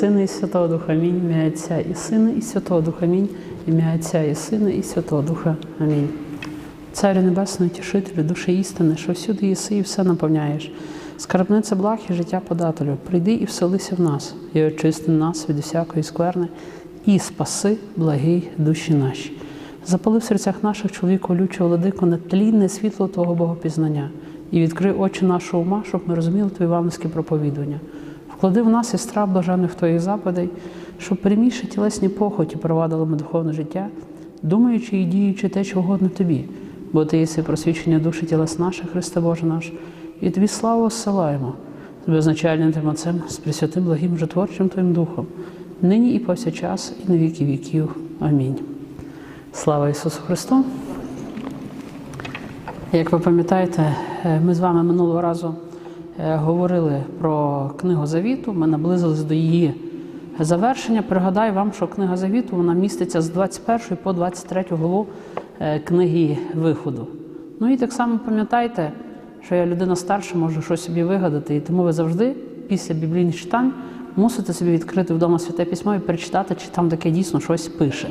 Сина і Святого Духа, Амінь, ім'я Отця і Сина, і Святого Духа, Амінь, ім'я Отця і Сина, і Святого Духа, Амінь. Царю Небесний, тішителю, душі істини, що всюди єси і все наповняєш. Скарбниця благ і життя подателю, прийди і вселися в нас, і очисти нас від усякої скверни, і спаси, благий душі наші. Запали в серцях наших чоловіку лючого владику нетлінне світло Твого Богопізнання, і відкрий очі нашого ума, щоб ми розуміли Твої івангельські проповідування. Вклади в нас і страх блажених Твоїх заповідей, щоб перемігши тілесні похоті, провадили ми духовне життя, думаючи і діючи те, що угодно тобі, бо ти єси просвічення душі тілес наших, Христе Боже наш, і тобі славу осилаємо, з безначальним Тим Отцем, з присвятим благим житворчим Твоїм Духом, нині і повсякчас, і на віки віків. Амінь. Слава Ісусу Христу! Як ви пам'ятаєте, е, ми з вами минулого разу говорили про книгу Завіту, ми наблизились до її завершення. Пригадаю вам, що книга Завіту вона міститься з 21 по 23 главу е, книги Виходу. Ну і так само пам'ятайте, що я людина старша, можу щось собі вигадати, і тому ви завжди після біблійних читань мусите собі відкрити вдома святе письмо і перечитати, чи там таке дійсно щось пише.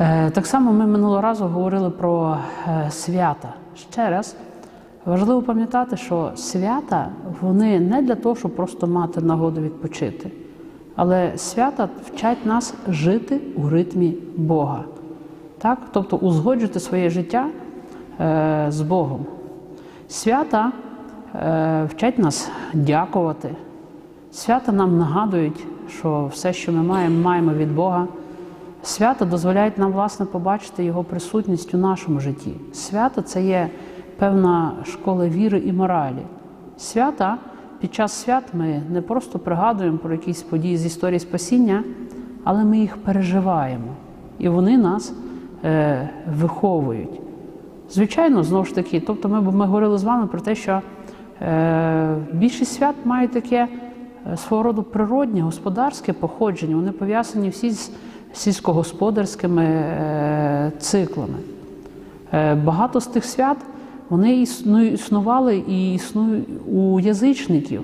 Е, Так само ми минулого разу говорили про е, свята. Ще раз важливо пам'ятати, що свята вони не для того, щоб просто мати нагоду відпочити, але свята вчать нас жити у ритмі Бога. Так? Тобто узгоджувати своє життя е, з Богом. Свята е, вчать нас дякувати. Свята нам нагадують, що все, що ми маємо, маємо від Бога. Свято дозволяють нам, власне, побачити Його присутність у нашому житті. Свято це є певна школа віри і моралі. Свята під час свят ми не просто пригадуємо про якісь події з історії спасіння, але ми їх переживаємо, і вони нас е, виховують. Звичайно, знову ж таки, тобто ми, ми говорили з вами про те, що е, більшість свят мають таке е, свого роду природнє, господарське походження, вони пов'язані всі з сільськогосподарськими е, циклами. Е, багато з тих свят вони існу- існували і існують у язичників.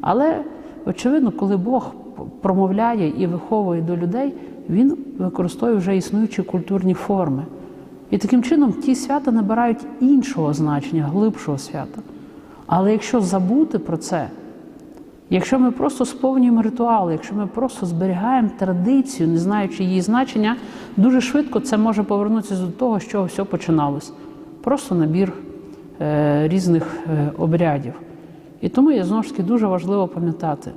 Але, очевидно, коли Бог промовляє і виховує до людей, Він використовує вже існуючі культурні форми. І таким чином ті свята набирають іншого значення, глибшого свята. Але якщо забути про це, Якщо ми просто сповнюємо ритуали, якщо ми просто зберігаємо традицію, не знаючи її значення, дуже швидко це може повернутися до того, з чого все починалось. Просто набір різних е, обрядів. І тому є знову ж таки дуже важливо пам'ятати,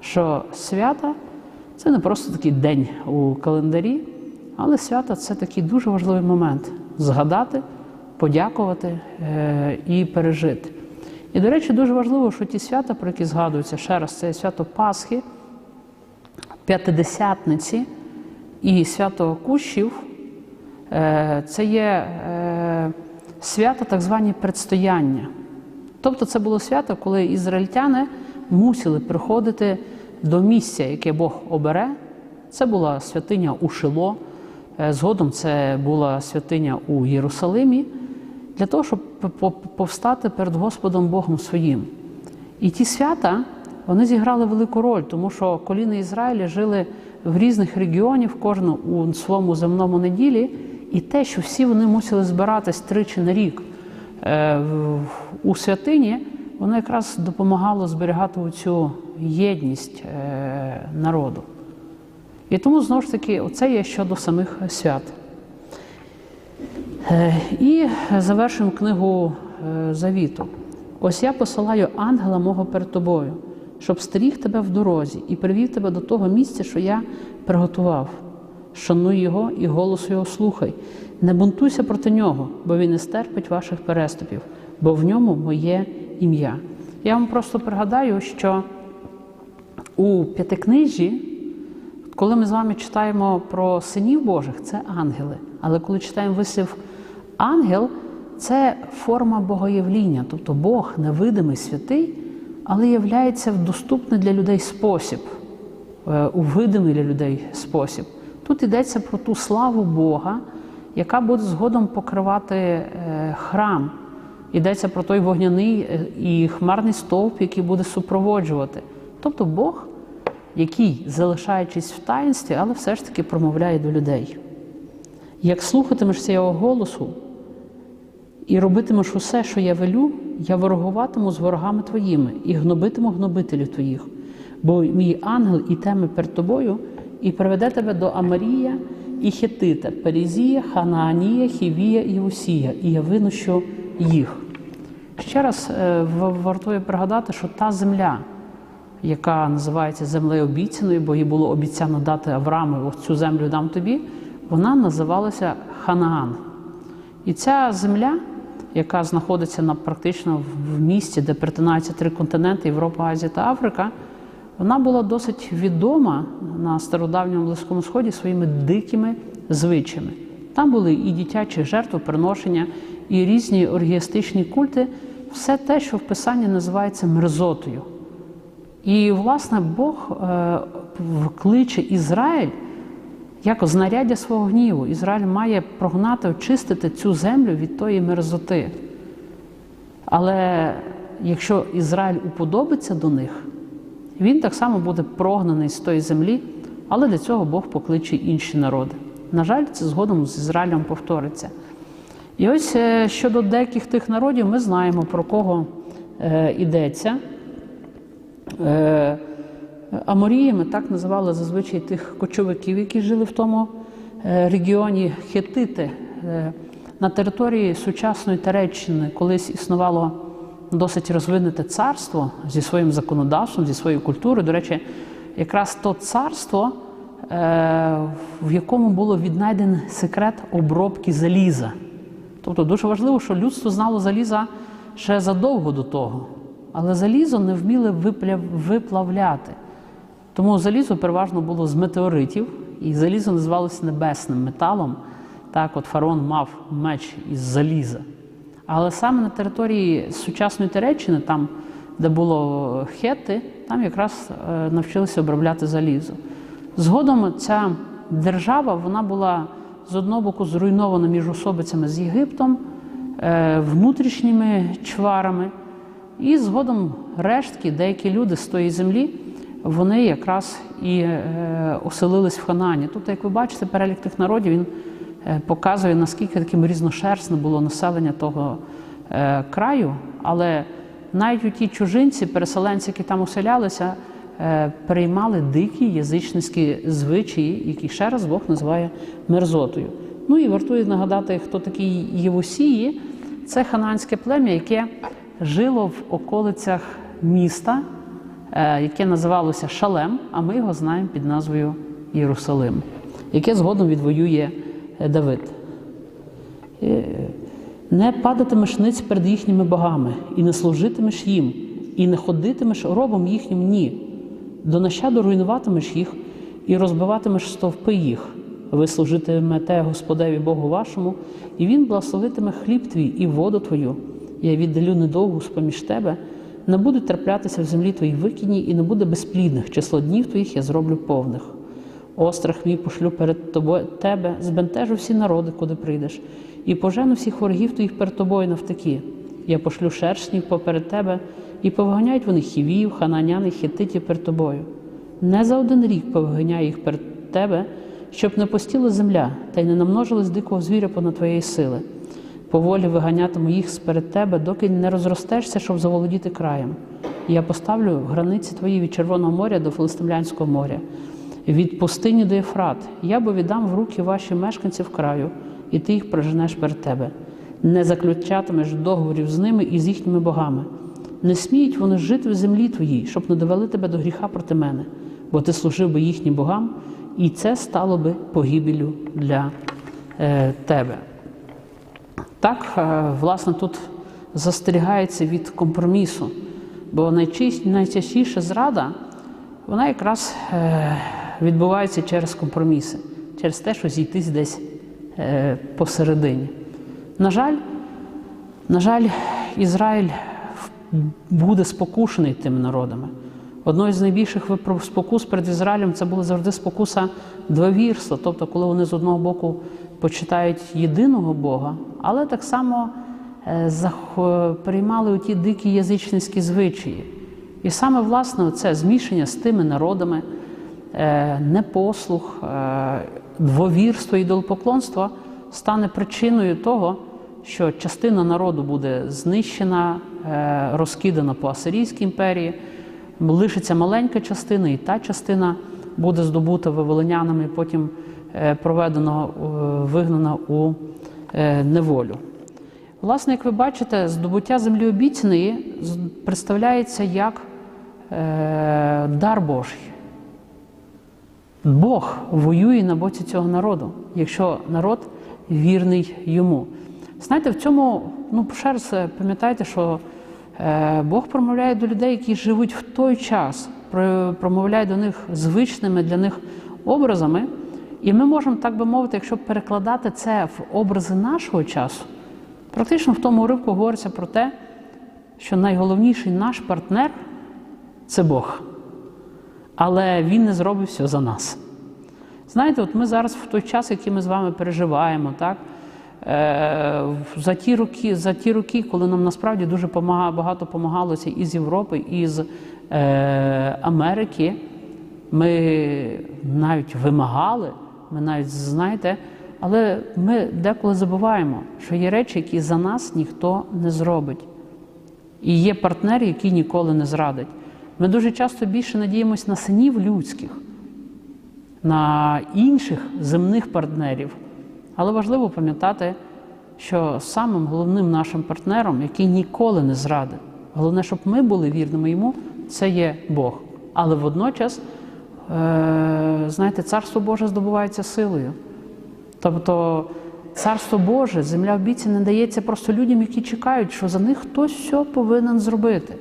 що свята це не просто такий день у календарі, але свята це такий дуже важливий момент згадати, подякувати е, і пережити. І, до речі, дуже важливо, що ті свята, про які згадуються ще раз, це свято Пасхи, П'ятидесятниці і свято Кущів. Е, Це є свята, так звані предстояння. Тобто це було свято, коли ізраїльтяни мусили приходити до місця, яке Бог обере. Це була святиня у Шило, е, згодом це була святиня у Єрусалимі для того, щоб повстати перед Господом Богом своїм. І ті свята вони зіграли велику роль, тому що коліни Ізраїля жили в різних регіонах, кожен у своєму земному неділі, і те, що всі вони мусили збиратись тричі на рік е, у святині, воно якраз допомагало зберігати цю єдність е, народу. І тому знову ж таки, оце є щодо самих свят. Е, І завершуємо книгу Завіту. Ось я посилаю ангела мого перед тобою, щоб стеріг тебе в дорозі і привів тебе до того місця, що я приготував. Шануй його і голосу його слухай. Не бунтуйся проти нього, бо він не стерпить ваших переступів, бо в ньому моє ім'я. Я вам просто пригадаю, що у п'ятикнижі, коли ми з вами читаємо про синів Божих, це ангели. Але коли читаємо вислів ангел, це форма богоявління, тобто Бог невидимий святий, але являється в доступний для людей спосіб, е, у видимий для людей спосіб. Тут йдеться про ту славу Бога, яка буде згодом покривати е, храм. Йдеться про той вогняний е, і хмарний стовп, який буде супроводжувати. Тобто Бог який, залишаючись в таїнстві, але все ж таки промовляє до людей. Як слухатимешся його голосу і робитимеш усе, що я велю, я ворогуватиму з ворогами твоїми і гнобитиму гнобителів твоїх, бо мій ангел ітиме перед тобою і приведе тебе до Амарія і Хетита, Перезія, Ханаанія, Хівія і Усія, і я винищу їх. Ще раз е, вартує пригадати, що та земля, яка називається землею обіцяною, бо їй було обіцяно дати Аврааму, цю землю дам тобі, вона називалася Ханаан. І ця земля, яка знаходиться на, практично в- місті, де перетинаються три континенти Європа, Азія та Африка, вона була досить відома на стародавньому Близькому Сході своїми дикими звичаями. Там були і дитячі жертвоприношення, і різні оргіастичні культи, все те, що в Писанні називається мерзотою. І, власне, Бог е, кличе Ізраїль як знаряддя свого гніву. Ізраїль має прогнати, очистити цю землю від тої мерзоти. Але якщо Ізраїль уподобиться до них, він так само буде прогнаний з тої землі, але для цього Бог покличе інші народи. На жаль, це згодом з Ізраїлем повториться. І ось е, щодо деяких тих народів ми знаємо, про кого е, йдеться. Е, Аморіями так називали зазвичай тих кочовиків, які жили в тому е, регіоні Хетити. Е, На території сучасної Тереччини колись існувало досить розвинуте царство зі своїм законодавством, зі своєю культурою. До речі, якраз то царство, е, в якому було віднайдений секрет обробки заліза. Тобто дуже важливо, що людство знало заліза ще задовго до того, але залізо не вміли виплавляти. Тому залізо переважно було з метеоритів, і залізо називалося небесним металом. Так, от фараон мав меч із заліза. Але саме на території сучасної Тереччини, там, де було хети, там якраз е, навчилися обробляти залізо. Згодом ця держава вона була з одного боку зруйнована між особицями з Єгиптом, е, внутрішніми чварами, і згодом рештки, деякі люди з тої землі, вони якраз і е, оселились в Ханані. Тобто, як ви бачите, перелік тих народів він е, показує, наскільки таким різношерстне було населення того е, краю. Але навіть у ті чужинці, переселенці, які там оселялися, е, переймали дикі язичницькі звичаї, які ще раз Бог називає мерзотою. Ну і вартує нагадати, хто такі Євусії. Це хананське плем'я, яке жило в околицях міста, е, яке називалося Шалем, а ми його знаємо під назвою Єрусалим, яке згодом відвоює е, Давид. Е, Не падатимеш ниць перед їхніми богами, і не служитимеш їм, і не ходитимеш робом їхнім ні. До нащаду руйнуватимеш їх і розбиватимеш стовпи їх. Ви служитимете Господеві Богу вашому, і Він благословитиме хліб твій і воду твою. Я віддалю недовгу з-поміж тебе, не будуть траплятися в землі твої викидні, і не буде безплідних. Число днів твоїх я зроблю повних. Острах мій пошлю перед тобою тебе, збентежу всі народи, куди прийдеш, і пожену всіх ворогів твоїх перед тобою навтаки. Я пошлю шершнів поперед тебе, і повиганяють вони хівів, хананян і хітитів перед тобою. Не за один рік повиганяю їх перед тебе, щоб не постіла земля, та й не намножилась дикого звіря понад твоєї сили. Поволі виганятиму їх сперед тебе, доки не розростешся, щоб заволодіти краєм. Я поставлю границі твої від Червоного моря до Филистимлянського моря, від пустині до Єфрат. Я бо віддам в руки ваші мешканців краю, і ти їх проженеш перед тебе. Не заключатимеш договорів з ними і з їхніми богами. Не сміють вони жити в землі твоїй, щоб не довели тебе до гріха проти мене, бо ти служив би їхнім богам, і це стало би погибелю для е, тебе. Так, е, власне, тут застерігається від компромісу, бо найчи- найчастіше зрада, вона якраз е, відбувається через компроміси, через те, що зійтись десь е, посередині. На жаль, на жаль, Ізраїль буде спокушений тими народами. Одною з найбільших спокус перед Ізраїлем це була завжди спокуса двовірства, тобто, коли вони з одного боку почитають єдиного Бога, але так само е, зах- приймали ті дикі язичницькі звичаї. І саме власне це змішання з тими народами, е, непослух, е, двовірство, ідолопоклонство стане причиною того, що частина народу буде знищена, е, розкидана по Асирійській імперії, лишиться маленька частина, і та частина буде здобута вавилонянами, потім е, проведена, е, вигнана у е, неволю. Власне, як ви бачите, здобуття землі обіцяної представляється як е, дар Божий. Бог воює на боці цього народу, якщо народ вірний йому. Знаєте, в цьому, ну, ще раз е, пам'ятайте, що е, Бог промовляє до людей, які живуть в той час, промовляє до них звичними для них образами. І ми можемо, так би мовити, якщо перекладати це в образи нашого часу, практично в тому уривку говориться про те, що найголовніший наш партнер це Бог але він не зробив все за нас. Знаєте, от ми зараз в той час, який ми з вами переживаємо, так? Е, за ті роки, за ті роки, коли нам насправді дуже багато помагалося і з Європи, і з е, Америки, ми навіть вимагали, ми навіть знаєте, але ми деколи забуваємо, що є речі, які за нас ніхто не зробить. І є партнер, який ніколи не зрадить. Ми дуже часто більше надіємося на синів людських, на інших земних партнерів. Але важливо пам'ятати, що самим головним нашим партнером, який ніколи не зрадить, головне, щоб ми були вірними йому, це є Бог. Але водночас, е, знаєте, царство Боже здобувається силою. Тобто царство Боже, земля обіцяна не дається просто людям, які чекають, що за них хтось все повинен зробити.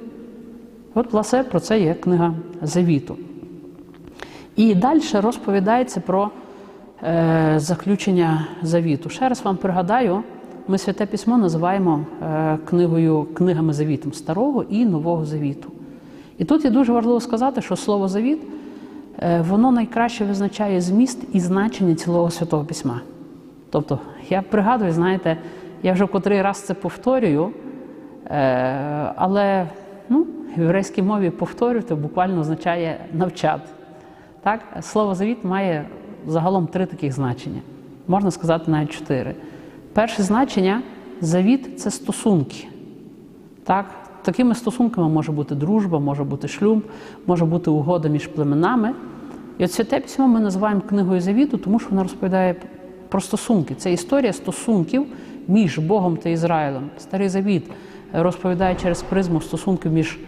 От, власне, про це є книга Завіту. І далі розповідається про е, заключення завіту. Ще раз вам пригадаю, ми святе письмо називаємо е, книгою, книгами завітом Старого і Нового Завіту. І тут є дуже важливо сказати, що слово завіт е, воно найкраще визначає зміст і значення цілого святого письма. Тобто, я пригадую, знаєте, я вже котрий раз це повторюю, е, але в єврейській мові повторювати буквально означає навчати. Так? Слово завіт має загалом три таких значення. Можна сказати навіть чотири. Перше значення завіт це стосунки. Так? Такими стосунками може бути дружба, може бути шлюб, може бути угода між племенами. І от святе письмо ми називаємо книгою завіту, тому що вона розповідає про стосунки. Це історія стосунків між Богом та Ізраїлем. Старий завіт розповідає через призму стосунків між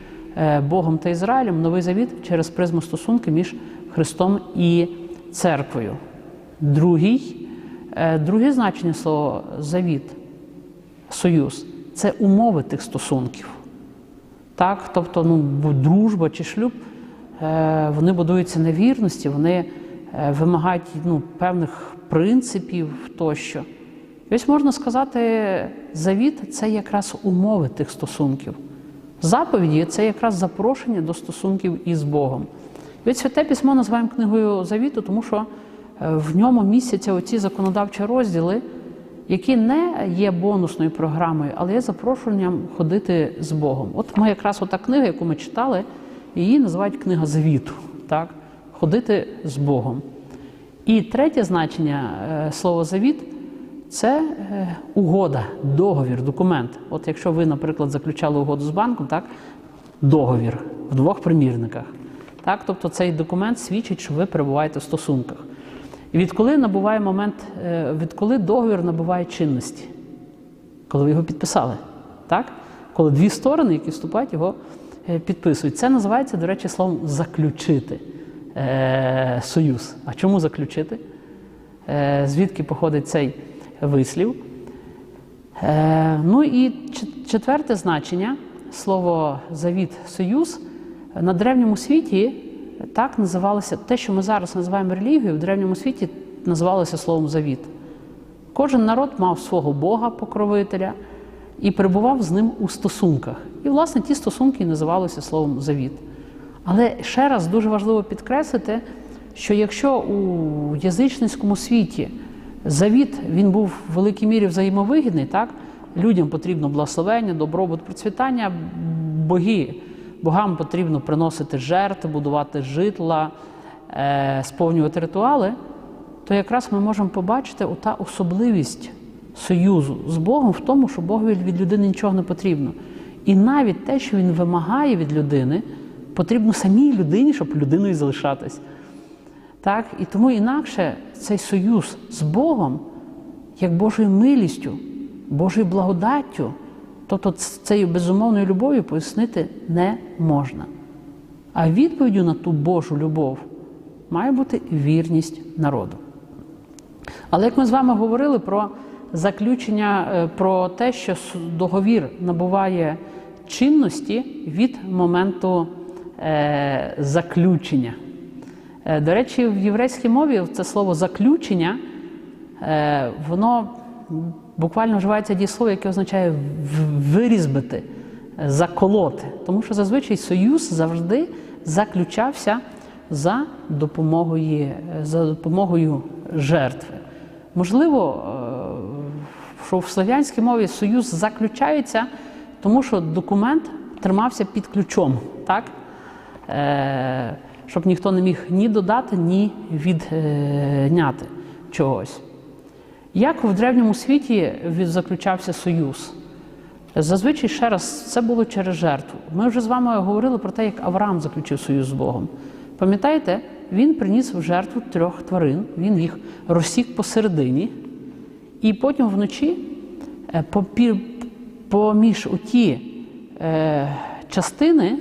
Богом та Ізраїлем, новий завіт через призму стосунків між Христом і церквою. Другий, е, друге значення слова завіт, союз це умови тих стосунків. Так? Тобто ну, дружба чи шлюб, е, вони будуються на вірності, вони е, вимагають ну, певних принципів тощо. І ось можна сказати, завіт це якраз умови тих стосунків. Заповіді це якраз запрошення до стосунків із Богом. І от святе письмо називаємо книгою завіту, тому що е, в ньому містяться оці законодавчі розділи, які не є бонусною програмою, але є запрошенням ходити з Богом. От ми якраз ота книга, яку ми читали, її називають книга завіту, так? ходити з Богом. І третє значення е, слова завіт це е, угода, договір, документ. От якщо ви, наприклад, заключали угоду з банком, так, договір в двох примірниках. Так, тобто цей документ свідчить, що ви перебуваєте в стосунках. І відколи набуває момент, е, відколи договір набуває чинності? Коли ви його підписали. Так? Коли дві сторони, які вступають, його е, підписують. Це називається, до речі, словом заключити е, союз. А чому заключити? Е, звідки походить цей вислів? Е, ну і четверте значення слово завіт союз на древньому світі так називалося те, що ми зараз називаємо релігією, в древньому світі називалося словом завіт. Кожен народ мав свого Бога, покровителя і перебував з ним у стосунках. І, власне, ті стосунки називалися словом завіт. Але ще раз дуже важливо підкреслити, що якщо у язичницькому світі завіт він був в великій мірі взаємовигідний, так? людям потрібно благословення, добробут, процвітання, боги, богам потрібно приносити жертви, будувати житла, е, сповнювати ритуали, то якраз ми можемо побачити ота особливість союзу з Богом в тому, що Богові від людини нічого не потрібно. І навіть те, що він вимагає від людини, потрібно самій людині, щоб людиною залишатись. Так? І тому інакше цей союз з Богом, як Божою милістю, Божою благодаттю, тобто цією безумовною любов'ю пояснити не можна. А відповіддю на ту Божу любов має бути вірність народу. Але як ми з вами говорили про заключення, е, про те, що договір набуває чинності від моменту е, заключення. Е, До речі, в єврейській мові це слово заключення, е, воно буквально вживається дієслово, яке означає вирізбити, е, заколоти. Тому що зазвичай союз завжди заключався за допомогою, за допомогою жертви. Можливо, що в слов'янській мові союз заключається, тому що документ тримався під ключом, так? Щоб ніхто не міг ні додати, ні відняти чогось. Як в древньому світі заключався союз? Зазвичай ще раз це було через жертву. Ми вже з вами говорили про те, як Авраам заключив союз з Богом. Пам'ятаєте, він приніс в жертву трьох тварин, він їх розсік посередині, і потім вночі е, поміж оті е, частини,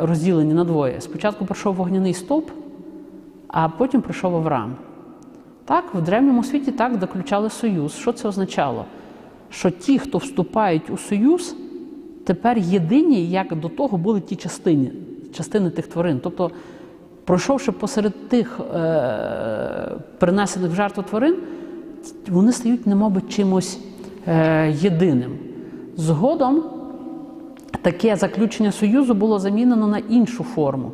розділені на двоє, спочатку пройшов вогняний стовп, а потім прийшов Авраам. Так, в древньому світі так заключали союз. Що це означало? Що ті, хто вступають у союз, тепер єдині, як до того були ті частини, частини тих тварин. Тобто, пройшовши посеред тих е, принесених в жертву тварин, вони стають, немовби, чимось е, єдиним. Згодом таке заключення союзу було замінено на іншу форму.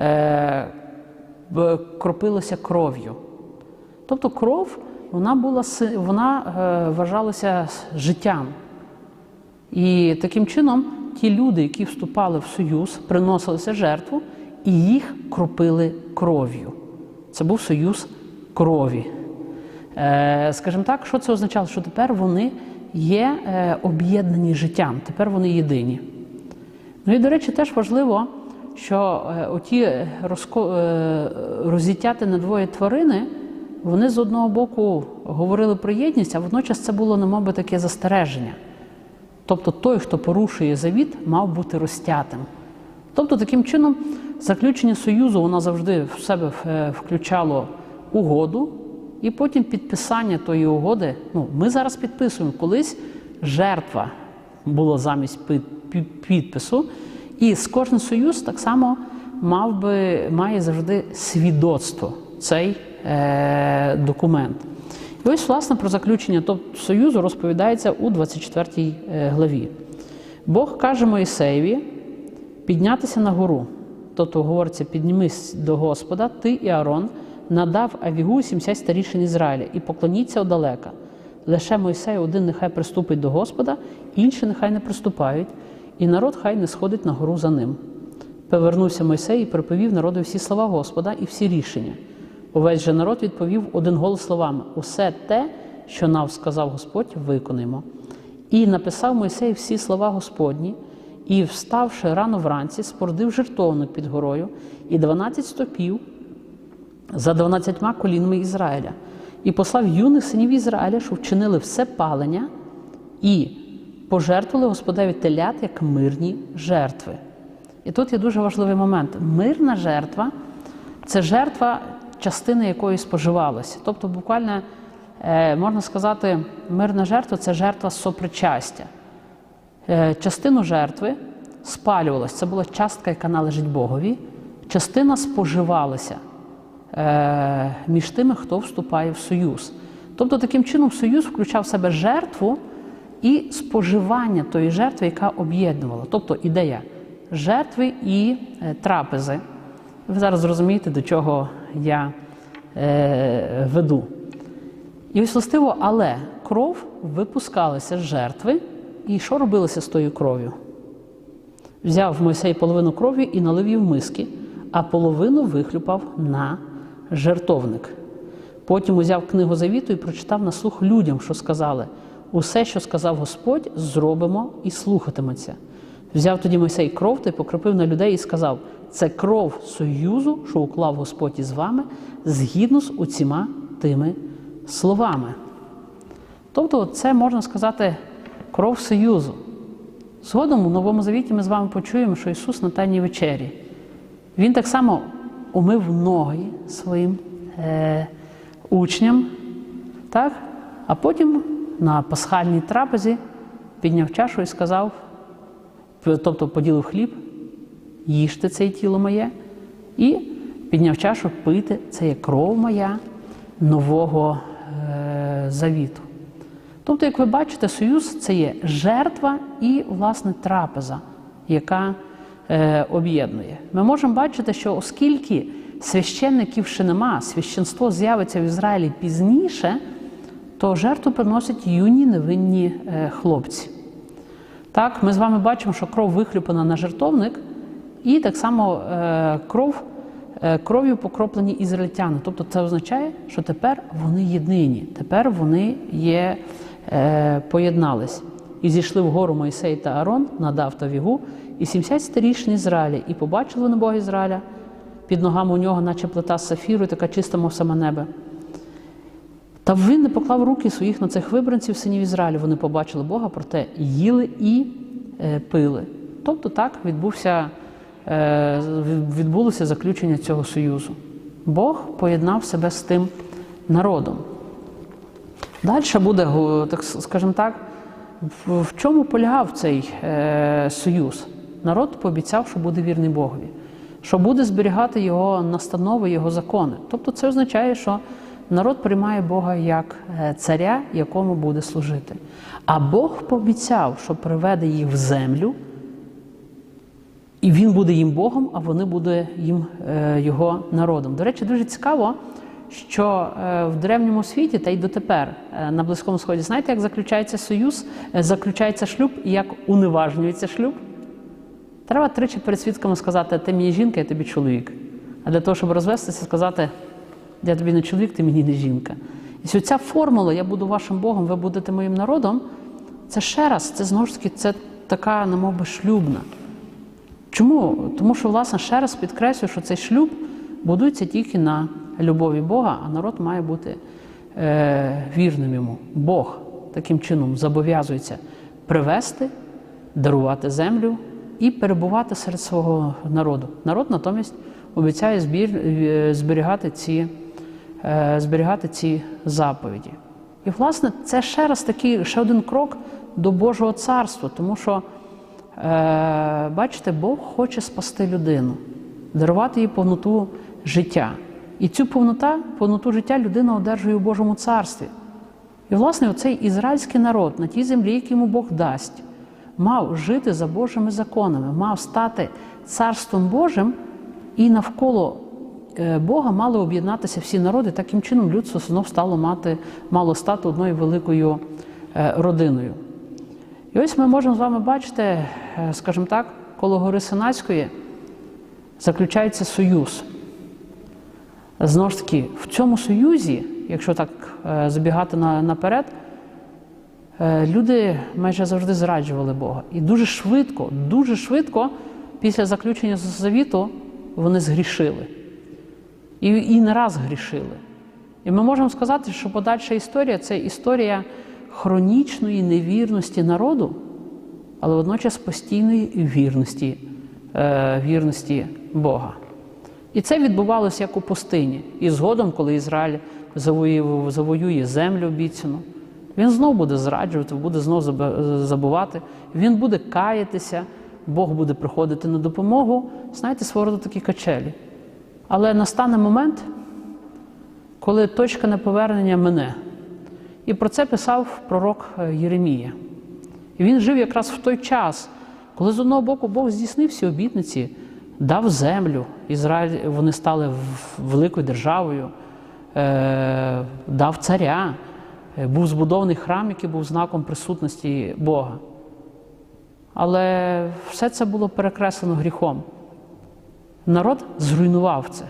Е, кропилося кров'ю. Тобто кров вона була вона е, вважалася життям. І таким чином ті люди, які вступали в союз, приносилися жертву і їх кропили кров'ю. Це був союз крові. Е, скажімо так, що це означало? Що тепер вони є е, об'єднані життям, тепер вони єдині. Ну і, до речі, теж важливо, що е, оті е, на двоє тварини, вони з одного боку говорили про єдність, а водночас це було, немовби, таке застереження. Тобто той, хто порушує завіт, мав бути розтятим. Тобто, таким чином, заключення союзу воно завжди в себе включало угоду, і потім підписання тої угоди. Ну, ми зараз підписуємо. Колись жертва була замість підпису, і з кожен союз так само мав би, має завжди свідоцтво цей е, документ. І ось, власне, про заключення тобто, союзу розповідається у 24 е, главі. Бог каже Моїсеєві піднятися на гору. Тобто говориться, піднімись до Господа, ти і Аарон, надав Авігу 70 старішин Ізраїля, і поклоніться одалека. Лише Мойсей один нехай приступить до Господа, інші нехай не приступають, і народ хай не сходить на гору за ним. Повернувся Мойсей і приповів народу всі слова Господа і всі рішення. Увесь же народ відповів один голос словами: Усе те, що нам сказав Господь, виконуємо. І написав Мойсей всі слова Господні, і, вставши рано вранці, спордив жертовник під горою і 12 стопів за 12 колінами Ізраїля, і послав юних синів Ізраїля, що вчинили все палення, і пожертвували Господеві телят як мирні жертви. І тут є дуже важливий момент. Мирна жертва це жертва, частина якої споживалася. Тобто, буквально е, можна сказати, мирна жертва це жертва сопричастя. Е, Частину жертви спалювалася, це була частка, яка належить Богові, частина споживалася між тими, хто вступає в союз. Тобто, таким чином, союз включав в себе жертву і споживання тої жертви, яка об'єднувала. Тобто ідея жертви і е, трапези. Ви зараз зрозумієте, до чого я е, веду. І ось властиво, але кров випускалася з жертви, і що робилося з тою кров'ю? Взяв Мойсей половину крові і налив її в миски, а половину вихлюпав на жертовник. Потім узяв книгу завіту і прочитав на слух людям, що сказали: усе, що сказав Господь, зробимо і слухатиметься. Взяв тоді Мойсей кров та й покропив на людей і сказав: це кров союзу, що уклав Господь із вами, згідно з усіма тими словами. Тобто, це можна сказати кров союзу. Згодом у Новому Завіті ми з вами почуємо, що Ісус на Тайній вечері. Він так само умив ноги своїм е, учням, так? а потім на пасхальній трапезі підняв чашу і сказав, тобто поділив хліб, їжте це тіло моє, і підняв чашу пити, це є кров моя нового е, завіту. Тобто, як ви бачите, союз це є жертва і, власне, трапеза, яка об'єднує. Ми можемо бачити, що оскільки священників ще нема, священство з'явиться в Ізраїлі пізніше, то жертву приносять юні невинні е, хлопці. Так, ми з вами бачимо, що кров вихлюпана на жертовник, і так само е, кров, е, кров'ю покроплені ізраїльтяни. Тобто це означає, що тепер вони єдині, тепер вони є, е, поєднались. І зійшли вгору Мойсей та Арон, надав та вігу, і 70 старішин Ізраїля, і побачили вони Бога Ізраїля. Під ногами у нього, наче плита з сафіру, така чиста, мов саме небе. Та він не поклав руки своїх на цих вибранців, синів Ізраїлю. Вони побачили Бога, проте їли і е, пили. Тобто так відбувся, е, відбулося заключення цього союзу. Бог поєднав себе з тим народом. Далі буде, так скажімо так, в, в чому полягав цей е, союз? Народ пообіцяв, що буде вірний Богові, що буде зберігати його настанови, його закони. Тобто це означає, що народ приймає Бога як е, царя, якому буде служити. А Бог пообіцяв, що приведе їх в землю, і він буде їм Богом, а вони будуть їм е, його народом. До речі, дуже цікаво, що е, в древньому світі та й дотепер на Близькому Сході, знаєте, як заключається союз, заключається шлюб і як уневажнюється шлюб? Треба тричі перед свідками сказати, ти мені жінка, я тобі чоловік. А для того, щоб розвестися, сказати, я тобі не чоловік, ти мені не жінка. І ця формула Я буду вашим Богом, ви будете моїм народом. Це ще раз, це знову ж таки це така, немов би, шлюбна. Чому? Тому що, власне, ще раз підкреслюю, що цей шлюб будується тільки на любові Бога, а народ має бути е, вірним йому. Бог таким чином зобов'язується привести, дарувати землю і перебувати серед свого народу. Народ натомість обіцяє збір, е, зберігати, ці, е, зберігати ці заповіді. І, власне, це ще раз такий ще один крок до Божого царства, тому що. Е, бачите, Бог хоче спасти людину, дарувати їй повноту життя. І цю повнота, повноту життя людина одержує у Божому царстві. І, власне, оцей ізраїльський народ на тій землі, яку йому Бог дасть, мав жити за Божими законами, мав стати царством Божим, і навколо е, Бога мали об'єднатися всі народи. Таким чином людство знов стало мати, мало стати одною великою е, родиною. І ось ми можемо з вами бачити, е, скажімо так, коло гори Синацької заключається союз. Знову ж таки, в цьому союзі, якщо так забігати наперед, люди майже завжди зраджували Бога. І дуже швидко, дуже швидко після заключення завіту вони згрішили. І, і не раз грішили. І ми можемо сказати, що подальша історія це історія хронічної невірності народу, але водночас постійної вірності, е, вірності Бога. І це відбувалося як у пустині. І згодом, коли Ізраїль завоює, завоює землю обіцяну, він знов буде зраджувати, буде знов забувати, він буде каятися, Бог буде приходити на допомогу. Знаєте, свого роду такі качелі. Але настане момент, коли точка неповернення мине. І про це писав пророк е, Єремія. І він жив якраз в той час, коли з одного боку Бог здійснив всі обітниці, дав землю, Ізраїль, вони стали великою державою, е, дав царя, був збудований храм, який був знаком присутності Бога. Але все це було перекреслено гріхом. народ зруйнував це.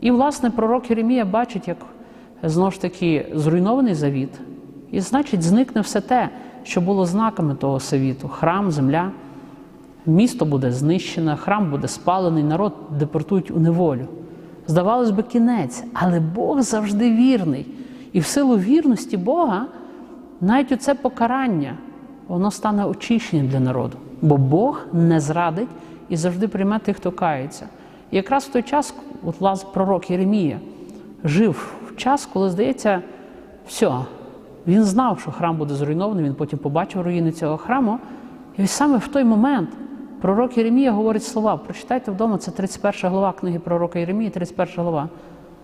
І, власне, пророк Єремія бачить, як знову ж таки зруйнований завіт, і значить, зникне все те, що було знаками того завіту: храм, земля, місто буде знищене, храм буде спалений, народ депортують у неволю. Здавалось би, кінець, але Бог завжди вірний. І в силу вірності Бога навіть оце покарання воно стане очищенням для народу. Бо Бог не зрадить і завжди прийме тих, хто кається. І якраз в той час, от власне, пророк Єремія жив в час, коли, здається, все, він знав, що храм буде зруйнований, він потім побачив руїни цього храму. І ось саме в той момент пророк Єремія говорить слова. Прочитайте вдома, це 31 глава книги пророка Єремії, 31 глава.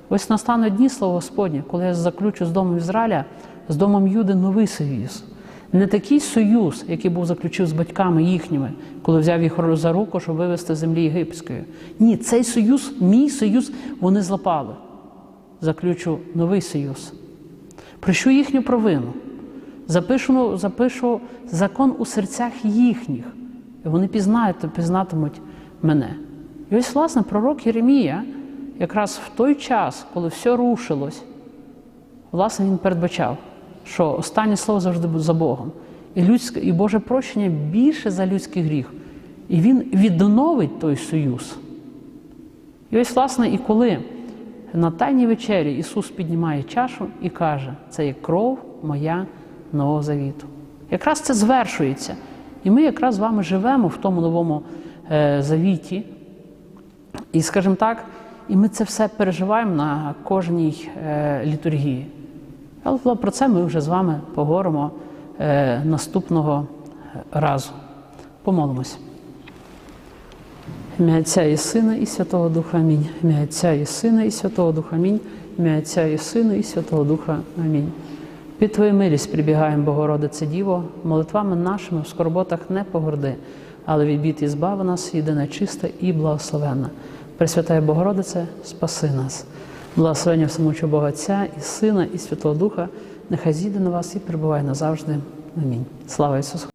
Ось настане дні слово Господнє, коли я заключу з домом Ізраїля, з домом Юди новий союз. Не такий союз, який був заключив з батьками їхніми, коли взяв їх за руку, щоб вивезти з землі єгипетської. Ні, цей союз, мій союз, вони злапали. Заключу новий союз. Прощу їхню провину. Запишу, запишу закон у серцях їхніх. І вони пізнають, пізнатимуть мене. І ось, власне, пророк Єремія, якраз в той час, коли все рушилось, власне, він передбачав, що останнє слово завжди буде за Богом. І, людське, і Боже прощення більше за людський гріх. І Він відновить той союз. І ось, власне, і коли на Тайній вечері Ісус піднімає чашу і каже, це є кров моя нового завіту. Якраз це звершується. І ми якраз з вами живемо в тому новому е, завіті. І, скажімо так, і ми це все переживаємо на кожній е, літургії. Але про це ми вже з вами поговоримо е, наступного разу. Помолимось. Ім'я Отця і Сина, і Святого Духа Амінь. Ім'я Отця і Сина, і Святого Духа Амінь. Ім'я Отця і Сина, і Святого Духа Амінь. Під Твою милість прибігаємо, Богородице Діво, молитвами нашими в скорботах не погорди, але від бід і нас, єдина чиста і благословенна. Пресвятая Богородице, спаси нас. Благословення всемучого Бога Отця і Сина, і Святого Духа, нехай зійде на вас і перебуває назавжди. Амінь. Слава Ісусу!